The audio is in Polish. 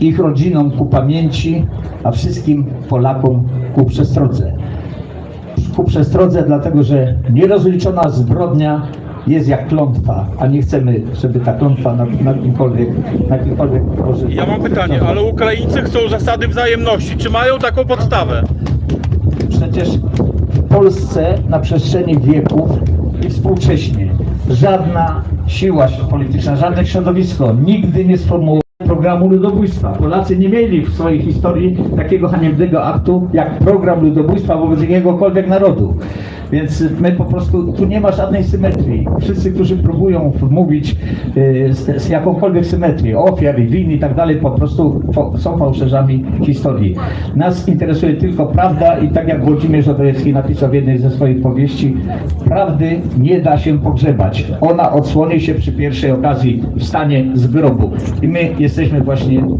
ich rodzinom ku pamięci, a wszystkim Polakom ku przestrodze. Ku przestrodze, dlatego że nierozliczona zbrodnia jest jak klątwa, a nie chcemy, żeby ta klątwa na, na kimkolwiek, na kimkolwiek. Ja mam pytanie, ale Ukraińcy chcą zasady wzajemności. Czy mają taką podstawę? Przecież w Polsce na przestrzeni wieków i współcześnie żadna siła polityczna, żadne środowisko nigdy nie sformułowało programu ludobójstwa. Polacy nie mieli w swojej historii takiego haniebnego aktu jak program ludobójstwa wobec jakiegokolwiek narodu. Więc my po prostu, tu nie ma żadnej symetrii. Wszyscy, którzy próbują mówić y, z, z jakąkolwiek symetrią, ofiar, i win i tak dalej, po prostu fo, są fałszerzami historii. Nas interesuje tylko prawda i tak jak Włodzimierz Żodorowski napisał w jednej ze swoich powieści, prawdy nie da się pogrzebać. Ona odsłoni się przy pierwszej okazji, wstanie z grobu. I my jesteśmy właśnie